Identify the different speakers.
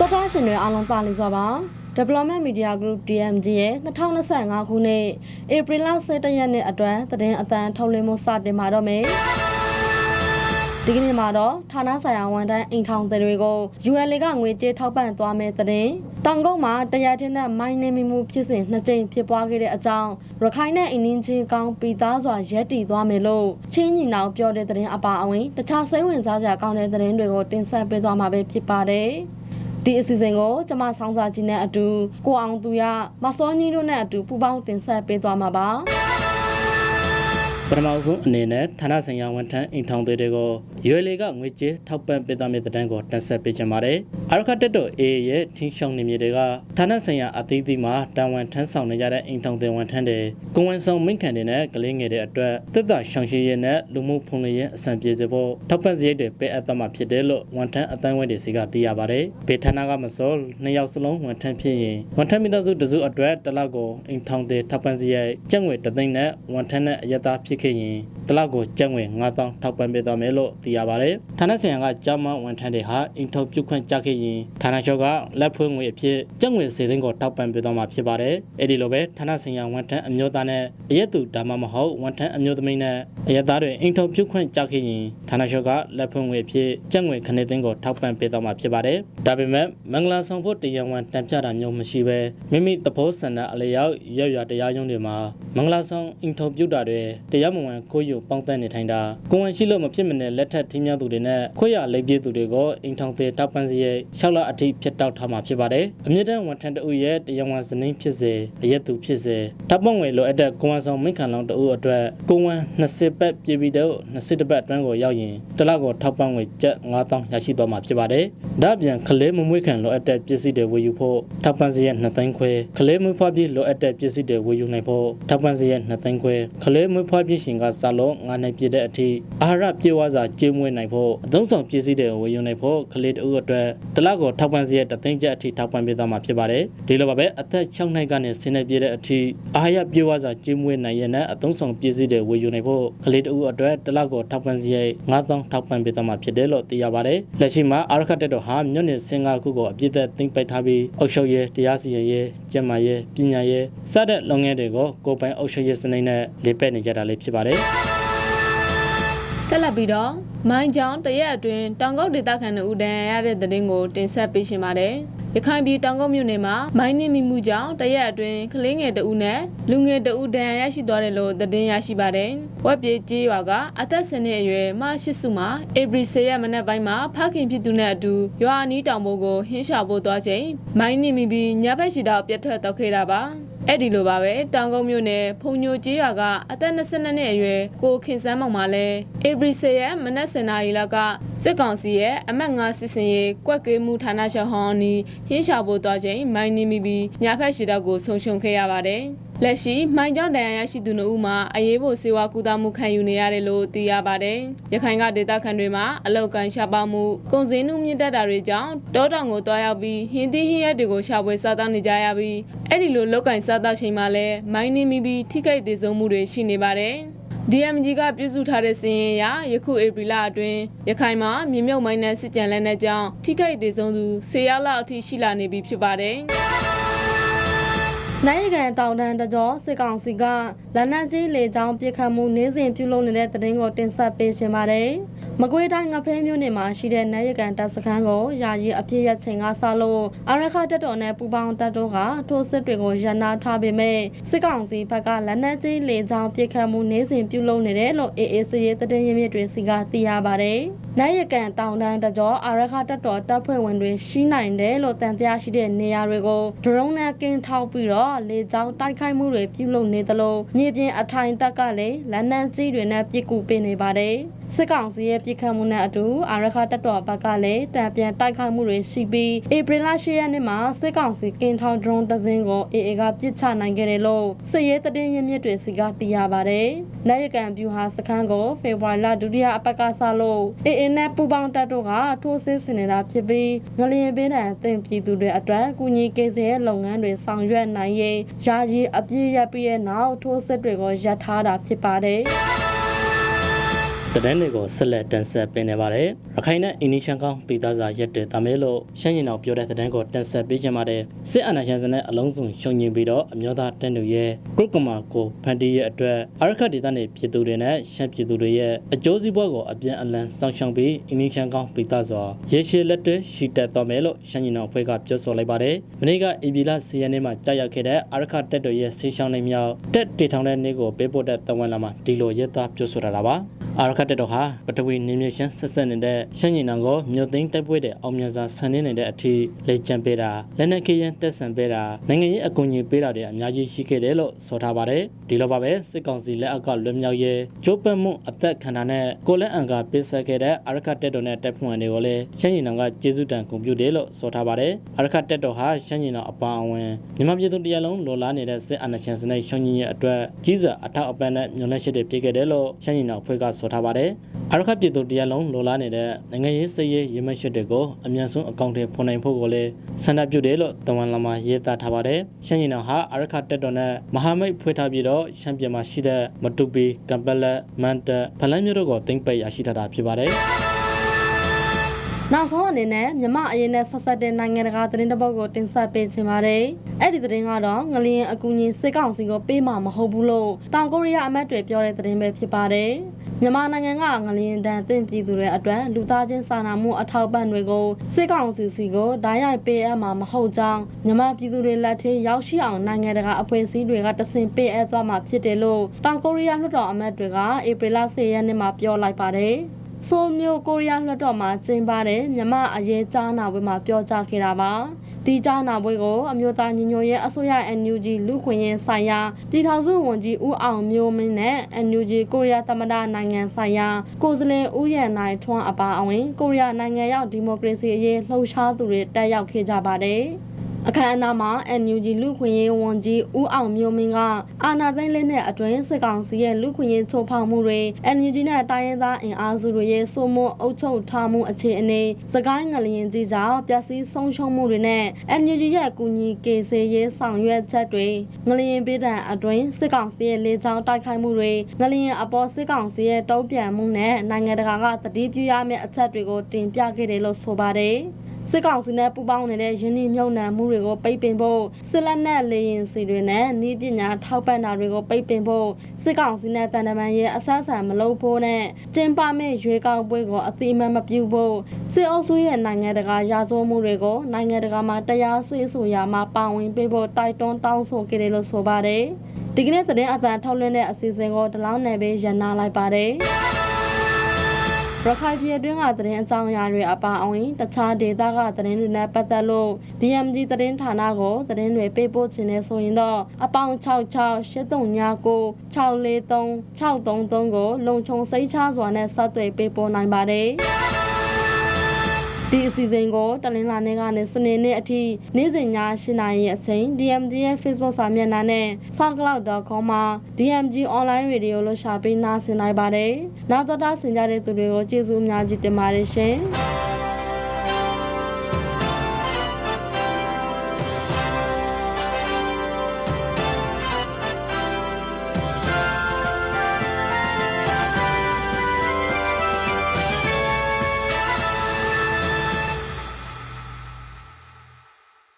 Speaker 1: တော်တာရှင်တွေအားလုံးပါလိစွာပါ Development Media Group DMG ရဲ့2025ခုနှစ်ဧပြီလ17ရက်နေ့အတွက်သတင်းအတန်းထုတ်လွှင့်မှုစတင်မှာတော့မယ်ဒီကနေ့မှာတော့ဌာနဆိုင်ရာဝန်ထမ်းအိမ်ထောင်တွေကို UL ကငွေကြေးထောက်ပံ့သွားမယ်တဲ့တောင်ကုန်းမှာတရားထင်းတဲ့မိုင်းနေမိမှုဖြစ်စဉ်နှစ်ကြိမ်ဖြစ်ပွားခဲ့တဲ့အကြောင်းရခိုင်နဲ့အင်းင်းချင်းကောင်းပီသားစွာရက်တီသွားမယ်လို့ချင်းညီနောင်ပြောတဲ့တဲ့အပါအဝင် တခြားစိတ်ဝင်စားစရာကောင်းတဲ့သတင်းတွေကိုတင်ဆက်ပေးသွားမှာပဲဖြစ်ပါတယ် ဒီအစီအစဉ်ကိုကျမဆောင်းစာကြီးနဲ့အတူကိုအောင်သူရမစောကြီးတို့နဲ့အတူပူးပေါင်းတင်ဆက်ပေးသွားမှာပါ
Speaker 2: ပထမဆုံးအနေနဲ့ဌာနဆိုင်ရာဝန်ထမ်းအိမ်ထောင်တွေတွေကို ULA ကငွေကြေးထောက်ပံ့ပေးသားမယ့်တဲ့တန်းကိုတင်ဆက်ပေးကြပါမယ်။အာရခတက်တော် A ရဲ့ထင်းရှောင်းနေမြေတွေကဌာနဆိုင်ရာအသီးသီးမှာတာဝန်ထမ်းဆောင်နေကြတဲ့အိမ်ထောင်တွေဝန်ထမ်းတွေကိုဝန်ဆောင်မိန့်ခံတွေနဲ့ကလေးငယ်တွေအတွက်သက်သာရှောင်ရှိရေးနဲ့လူမှုဖုန်ရေးအဆင်ပြေစေဖို့ထောက်ပံ့စရိတ်တွေပေးအပ်သွားမှာဖြစ်တယ်လို့ဝန်ထမ်းအတိုင်းဝန်တွေစီကသိရပါတယ်။ဘေဌာနကမစောနှစ်ယောက်စလုံးဝန်ထမ်းဖြစ်ရင်ဝန်ထမ်းမိသားစုတစုအတွက်တစ်လကိုအိမ်ထောင်တွေထောက်ပံ့စရိတ်ကျပ်ငွေတသိန်းနဲ့ဝန်ထမ်းနဲ့အရတားဖြစ်ခဲ့ရင်တလကိုကျပ်ငွေ9000ထောက်ပံ့ပေးသွားမယ်လို့သိရပါတယ်။ဌာနဆိုင်ရာကကြားမဝန်ထမ်းတွေဟာအင်ထုံပြုတ်ခွင့်ကြခဲ့ရင်ဌာနချုပ်ကလက်ဖွင့်ငွေအဖြစ်ကျပ်ငွေ10သိန်းကိုထောက်ပံ့ပေးသွားမှာဖြစ်ပါတယ်။အဲဒီလိုပဲဌာနဆိုင်ရာဝန်ထမ်းအမျိုးသားနဲ့အရက်သူဒါမှမဟုတ်ဝန်ထမ်းအမျိုးသမီးနဲ့အရက်သားတွေအင်ထုံပြုတ်ခွင့်ကြခဲ့ရင်ဌာနချုပ်ကလက်ဖွင့်ငွေအဖြစ်ကျပ်ငွေ9သိန်းကိုထောက်ပံ့ပေးသွားမှာဖြစ်ပါတယ်။ဒါပေမဲ့မင်္ဂလာဆောင်ဖို့တရားဝင်တန်ပြတာမျိုးမရှိဘဲမိမိသဘောဆန္ဒအလျောက်ရက်ရွာတရားရုံးတွေမှာမင်္ဂလာဆောင်အင်ထုံပြုတ်တာတွေတရားမဝင်ကိုယူပေါင်းတဲ့နေထိုင်တာကိုဝန်ရှိလို့မဖြစ်မနဲ့လက်ထက်ထင်းများသူတွေနဲ့ခွေရလိပ်ပြည့်သူတွေကိုအင်ထောင်သေးတောက်ပန်းစီရဲ့၆လအထိဖြတ်တောက်ထားမှာဖြစ်ပါတယ်အမြင့်တန်းဝန်ထမ်းတဦးရဲ့တရားဝင်စနင်းဖြစ်စေအရက်သူဖြစ်စေတပ်ပုံငွေလိုအပ်တဲ့ကိုဝန်ဆောင်မိခံလောင်တဦးအတွက်ကိုဝန်20ပတ်ပြည်ပြီးတော့20ပတ်အတွင်းကိုရောက်ရင်တစ်လကိုထောက်ပံ့ငွေကျပ်9000ရရှိသွားမှာဖြစ်ပါတယ်ဒါ့အပြင်ကလေးမမွေးခံလိုအပ်တဲ့ပစ္စည်းတွေဝယ်ယူဖို့ထောက်ပံ့စီရဲ့2သိန်းခွဲကလေးမွေးဖွားပြီးလိုအပ်တဲ့ပစ္စည်းတွေဝယ်ယူနိုင်ဖို့ထောက်ပံ့စီရဲ့2သိန်းခွဲကလေးမွေးဖွားပြီးရှင်ကစလုံး9နှစ်ပြည့်တဲ့အထိအာဟာရပြေဝစွာကျွေးမွေးနိုင်ဖို့အသုံးဆောင်ပစ္စည်းတွေဝယ်ယူနိုင်ဖို့ကလေးတဦးအတွက်တစ်လကိုထောက်ပံ့စီရဲ့တသိန်းကျပ်အထိထောက်ပံ့ပေးသွားမှာဖြစ်ပါတယ်ဒီလိုပါပဲအသက်6နှစ်ကနေ10နှစ်ပြည့်တဲ့အထိအာဟာရပြေဝစွာကျွေးမွေးနိုင်ရတဲ့အသုံးဆောင်ပစ္စည်းတွေဝယ်ယူနိုင်ဖို့ကလေးတဦးအတွက်တစ်လကိုထောက်ပံ့စီရဲ့9000ထောက်ပံ့ပေးသွားမှာဖြစ်တယ်လို့သိရပါတယ်လက်ရှိမှာအာရခတက်တော်ဟာမြို့နယ်စင်ကာခုကိုအပြည့်သက်သိမ်းပိုက်ထားပြီးအုပ်ချုပ်ရေးတရားစီရင်ရေးကျန်းမာရေးပညာရေးစတဲ့လုပ်ငန်းတွေကိုကိုယ်ပိုင်အုပ်ချုပ်ရေးစနစ်နဲ့လေ့ပတ်နေကြတာလေးဖြစ်ပါတယ်
Speaker 3: ဆက်လက်ပြီးတော့ မိုင်းချောင်းတရက်အတွင်းတောင်ကုတ်ဒေသခံတို့ဦးတန်ရတဲ့သတင်းကိုတင်ဆက်ပေးရှင်ပါတယ်။ရခိုင်ပြည်တောင်ကုတ်မြို့နယ်မှာမိုင်းနစ်မိမှုကြောင့်တရက်အတွင်းကလေးငယ်တဦးနဲ့လူငယ်တဦးဒဏ်ရာရရှိသွားတယ်လို့သတင်းရရှိပါတယ်။ဝက်ပြေကျေးရွာကအသက်10နှစ်အရွယ်မရှိစုမှာဧပြီ10ရက်မနက်ပိုင်းမှာဖခင်ဖြစ်သူနဲ့အတူရွာအနီးတောင်ပေါ်ကိုဟင်းရှာဖို့သွားချိန်မိုင်းနစ်မိပြီးညဘက်ရှိတောက်ပြတ်ထွက်တော့ခဲ့တာပါ။ အဲ့ဒီလိုပါပဲတောင်ကုန်းမြို့နယ်ဖုန်ညိုကျေးရွာကအသက်22နှစ်အရွယ်ကိုခင်စန်းမောင်မှာလဲဧပြီ10ရက်မနက်7:00နာရီလောက်ကစစ်ကောင်စီရဲ့အမတ်9စစ်စင်ရေးကွက်ကေးမှုဌာနချုပ်ဟောင်းနီးဟင်းရှာဖို့သွားချိန်မိုင်းနေမိပြီးညာဖက်ရှိတော့ကိုဆုံရှုံခဲ့ရပါတယ် လက်ရှိမိုင်းကြောင့်ဒဏ်ရာရရှိသူတို့ဦးမှာအရေးပေါ်စေဝါကူတာမှုခံယူနေရတယ်လို့သိရပါတယ်။ရခိုင်ကဒေသခံတွေမှာအလောက်ကန်ရှာပါမှုကုန်စည်နှုန်းမြင့်တက်တာတွေကြောင့်တောတောင်ကိုတွားရောက်ပြီးဟင်းသီးဟင်းရက်တွေကိုရှာဖွေစားတောင်းနေကြရပြီးအဲ့ဒီလိုလောက်ကန်စားတောက်ချိန်မှာလည်းမိုင်းနေမိပြီးထိခိုက်သေးဆုံးမှုတွေရှိနေပါတယ်။ DMG ကပြုစုထားတဲ့စီရင်အရယခုဧပြီလအတွင်းရခိုင်မှာမြေမြုပ်မိုင်းနဲ့စစ်ကြံလက်နက်ကြောင့်ထိခိုက်သေးဆုံးသူ10ရောက်လောက်အထိရှိလာနေပြီဖြစ်ပါတယ်။
Speaker 1: နိုင်ရကန်တောင်တန်းတကြောစစ်ကောင်စီကလက်နက်ကြီးလေကြောင်းပစ်ခတ်မှုနေ့စဉ်ပြုလုပ်နေတဲ့တဲ့တင်ကိုတင်ဆက်ပေးရှင်ပါတယ်။ မကွေးတိုင်းငဖဲမြို့နယ်မှာရှိတဲ့နိုင်ရကန်တပ်စခန်းကိုယာယီအပြည့်ရချိန်ကစလို့အရခတပ်တော်နဲ့ပူပေါင်းတပ်တို့ကထိုးစစ်တွေကိုရန်နာထားပေမဲ့စစ်ကောင်စီဘက်ကလက်နက်ကြီးလေကြောင်းပစ်ခတ်မှုနေ့စဉ်ပြုလုပ်နေတယ်လို့အေအေစီရေးတဲ့ရင်းမြစ်တွေစီကသိရပါတယ်။နိုင်ရကန်တောင်တန်းတကြောအရခတပ်တော်တပ်ဖွဲ့ဝင်တွေရှိနိုင်တယ်လို့တန်တရားရှိတဲ့နေရာတွေကိုဒရုန်းနဲ့ကင်းထောက်ပြီးတော့လေကြောင်းတိုက်ခိုက်မှုတွေပြုလုပ်နေသလိုမြေပြင်အထိုင်တပ်ကလည်းလက်နက်ကြီးတွေနဲ့ပစ်ကူပေးနေပါတယ်။ စစ်ကောင်စီရဲ့ပြစ်ခတ်မှုနဲ့အတူအာရခတပ်တော်ဘက်ကလည်းတံပြန်တိုက်ခိုက်မှုတွေရှိပြီးဧပြီလ10ရက်နေ့မှာစစ်ကောင်စီကင်းထောင်ဒရုန်းတစ်စင်းကိုအေအေကပစ်ချနိုင်ခဲ့တယ်လို့စစ်ရေးတည်င်းရင်းမြစ်တွေစီကသိရပါတယ်။နိုင်ရကန်ပြူဟာစခန်းကိုဖေဖော်ဝါရီလဒုတိယအပတ်ကစလို့အေအေနဲ့ပူပေါင်းတပ်တို့ကထိုးစစ်ဆင်နေတာဖြစ်ပြီးငလျင်ပေးတဲ့အသင်ပြည်သူတွေအတွက်ကူညီကိစ္စရဲ့လုပ်ငန်းတွေဆောင်ရွက်နိုင်ရေးယာယီအပြည့်ရပြီးတဲ့နောက်ထိုးစစ်တွေကိုရပ်ထားတာဖြစ်ပါတယ်။
Speaker 2: တန်းတွေကိုဆက်လက်တင်ဆက်ပေးနေပါတယ်ရခိုင်နဲ့အင်းနီရှန်ကောင်ပြည်သားစာရက်တွေတာမဲလို့ရှမ်းရင်အောင်ပြောတဲ့တန်းကိုတင်ဆက်ပေးချင်ပါတယ်စစ်အာဏာရှင်စနစ်အလုံးစုံရှုံညင်ပြီးတော့အမျိုးသားတန်းတို့ရဲ့ဂရုကမာကိုဖန်တီးရဲ့အတွက်အရခတ်ဒေသနယ်ပြည်သူတွေနဲ့ရှမ်းပြည်သူတွေရဲ့အကျိုးစီးပွားကိုအပြန်အလှန်စောင့်ရှောက်ပြီးအင်းနီရှန်ကောင်ပြည်သားစွာရေရှည်လက်တွဲရှိတက်တော်မယ်လို့ရှမ်းရင်အောင်ဖွဲ့ကပြောဆိုလိုက်ပါတယ်မနေ့ကအေဘီလာစီယန်နေမှာကြာရောက်ခဲ့တဲ့အရခတ်တက်တို့ရဲ့ဆေးရှောင်းနေမြောက်တက်တေထောင်တဲ့နေ့ကိုပေးပို့တဲ့တဝန်လာမှာဒီလိုရက်သားပြောဆိုရတာပါ အာရခတ်တက်တော်ဟာပထဝီနေမြေရှမ်းဆက်ဆက်နေတဲ့ရှမ်းရင်နံကိုမြို့သိမ်းတိုက်ပွဲတဲ့အောင်မြင်စွာဆန်နေနေတဲ့အထိလေ့ကျင့်ပေးတာလက်နက်ခေရန်တက်ဆန်ပေးတာနိုင်ငံရေးအကူအညီပေးတာတွေအများကြီးရှိခဲ့တယ်လို့ဆိုထားပါတယ်ဒီလိုပါပဲစစ်ကောင်စီလက်အောက်ကလွတ်မြောက်ရေးကျိုးပက်မှုအသက်ခံတာနဲ့ကိုလက်အံကပေးဆက်ခဲ့တဲ့အာရခတ်တက်တော်နဲ့တပ်ဖွဲ့ဝင်တွေကိုလည်းရှမ်းရင်နံကကျေးဇူးတန်ကွန်ပျူတာလို့ဆိုထားပါတယ်အာရခတ်တက်တော်ဟာရှမ်းရင်နံအပါအဝင်မြန်မာပြည်သူတရားလုံးလိုလားနေတဲ့စစ်အာဏာရှင်စနစ်ရှုံညင်ရဲ့အတွက်ကြီးစွာအထောက်အပံ့နဲ့ညွန်လက်ရှိတွေပြခဲ့တယ်လို့ရှမ်းရင်နံအဖွဲ့ကဆိုထားပါတယ်အာရခတ်ပြည်သူတရားလုံးလိုလားနေတဲ့နိုင်ငံရေးစရေးရမရှစ်တွေကိုအမြန်ဆုံးအကောင့်တွေဖွင့်နိုင်ဖို့ကိုလည်းဆန္ဒပြုတယ်လို့တဝန်လာမှာရေးသားထားပါတယ်ရှမ်းရင်နံဟာအာရခတ်တက်တော်နဲ့မဟာမိတ်ဖွဲ့ထားပြီးတော့ရှမ်းပြည်မှာရှိတဲ့မတူပီကမ်ပက်လက်မန်တက်ဖလန်းမြို့တို့ကိုတင်ပိတ်ရရှိထားတာဖြစ်ပါတယ်
Speaker 1: နောက်ဆုံးအနေနဲ့မြမအရင်နဲ့ဆက်ဆက်တဲ့နိုင်ငံတကာသတင်းတစ်ပုဒ်ကိုတင်ဆက်ပေးချင်ပါတယ်။အဲ့ဒီသတင်းကတော့ငလျင်အကူအညီစစ်ကောင်စီကိုပေးမှာမဟုတ်ဘူးလို့တောင်ကိုရီးယားအမတ်တွေပြောတဲ့သတင်းပဲဖြစ်ပါတယ်။ မြန်မာနိုင်ငံကငလျင်တန်တင့်ပြည်သူတွေအတွက်လူသားချင်းစာနာမှုအထောက်ပံ့တွေကိုစစ်ကောင်စီစီကိုဓာတ်ရိုက်ပေးအပ်မှာမဟုတ်ကြောင်းမြန်မာပြည်သူတွေလက်ထဲရောက်ရှိအောင်နိုင်ငံတကာအဖွဲ့အစည်းတွေကတဆင့်ပေးအပ်သွားမှာဖြစ်တယ်လို့တောင်ကိုရီးယားလွှတ်တော်အမတ်တွေကဧပြီလ10ရက်နေ့မှာပြောလိုက်ပါတယ်။ဆိုလ်မျိုးကိုရီးယားလွှတ်တော်မှာကျင်းပတဲ့မြမအရေးကြားနာပွဲမှာပြောကြားခဲ့တာပါ ဒီကြားနာပွဲကိုအမျိုးသားညီညွတ်ရေးအစိုးရ NUG လူခွင့်ရေးဆိုင်ရာပြည်ထောင်စုဝန်ကြီးဦးအောင်မျိုးမင်းနဲ့ NUG ကိုရီးယားသမ္မတနိုင်ငံဆိုင်ရာကိုယ်စားလှယ်ဦးရန်နိုင်ထွန်းအပါအဝင်ကိုရီးယားနိုင်ငံရောက်ဒီမိုကရေစီအရေးလှုပ်ရှားသူတွေတက်ရောက်ခဲ့ကြပါတယ် အခမ်းအနားမှာ NUG လူခွင့်ရေးဝန်ကြီးဦးအောင်မျိုးမင်းကအာဏာသိမ်းလက်နဲ့အတွင်းစစ်ကောင်စီရဲ့လူခွင့်ရေးချိုးဖောက်မှုတွေ NUG နဲ့တိုင်းရင်းသားအင်အားစုတွေရဲ့စိုးမိုးအုပ်ချုပ်ထားမှုအခြေအနေစကိုင်းငလျင်ကြီးကြောင့်ပျက်စီးဆုံးရှုံးမှုတွေနဲ့ NUG ရဲ့အကူအညီကေစေရေးဆောင်ရွက်ချက်တွေငလျင်ပြည်တံအတွင်းစစ်ကောင်စီရဲ့လေကြောင်းတိုက်ခိုက်မှုတွေငလျင်အပေါ်စစ်ကောင်စီရဲ့တုံ့ပြန်မှုနဲ့နိုင်ငံတကာကတတိပြုရမယ့်အချက်တွေကိုတင်ပြခဲ့တယ်လို့ဆိုပါတယ်။ စစ်ကောင်စီနဲ့ပူးပေါင်းနေတဲ့ယင်းနှိမ့်မြုံနှံမှုတွေကိုပိတ်ပင်ဖို့စစ်လက်နက်လေရင်စီတွေနဲ့ဤပညာထောက်ပံ့တာတွေကိုပိတ်ပင်ဖို့စစ်ကောင်စီနဲ့တန်တမန်ရဲ့အဆက်အဆံမလုပ်ဖို့နဲ့ကျင်းပမဲ့ရွေးကောက်ပွဲကိုအတိအမှန်မပြုဖို့စစ်အုပ်စုရဲ့နိုင်ငံတကာရာဇဝမှုတွေကိုနိုင်ငံတကာမှာတရားစွဲဆိုရာမှာပါဝင်ပေးဖို့တိုက်တွန်းတောင်းဆိုခဲ့တယ်လို့ဆိုပါတယ်ဒီကနေ့သတင်းအသံထုတ်လွှင့်တဲ့အစီအစဉ်ကိုတလောင်းနယ်ပဲရန်နာလိုက်ပါတယ် ရခိုင်ပြည်အတွင်းကသတင်းအကြောင်းအရာတွေအပါအဝင်တခြားဒေသကသတင်းတွေနဲ့ပတ်သက်လို့ DMG သတင်းဌာနကိုသတင်းတွေပေးပို့ခြင်းနဲ့ဆိုရင်တော့အပေါင်း66 8329 643 633ကိုလုံခြုံစိတ်ချစွာနဲ့ဆက်သွယ်ပေးပို့နိုင်ပါတယ်။ ဒီအစီအစဉ်ကိုတလင်းလာနေ့ကနေစနေနေ့အထိနေ့စဉ်ည8:00နာရီအချိန် DMG ရဲ့ Facebook စာမျက်နှာနဲ့ soundcloud.com မှာ DMG online radio လို့ရှာပေးနားဆင်နိုင်ပါတယ်။နောက်တော့တာဆင်ကြတဲ့သူတွေကိုကျေးဇူးအများကြီးတင်ပါတယ်ရှင်။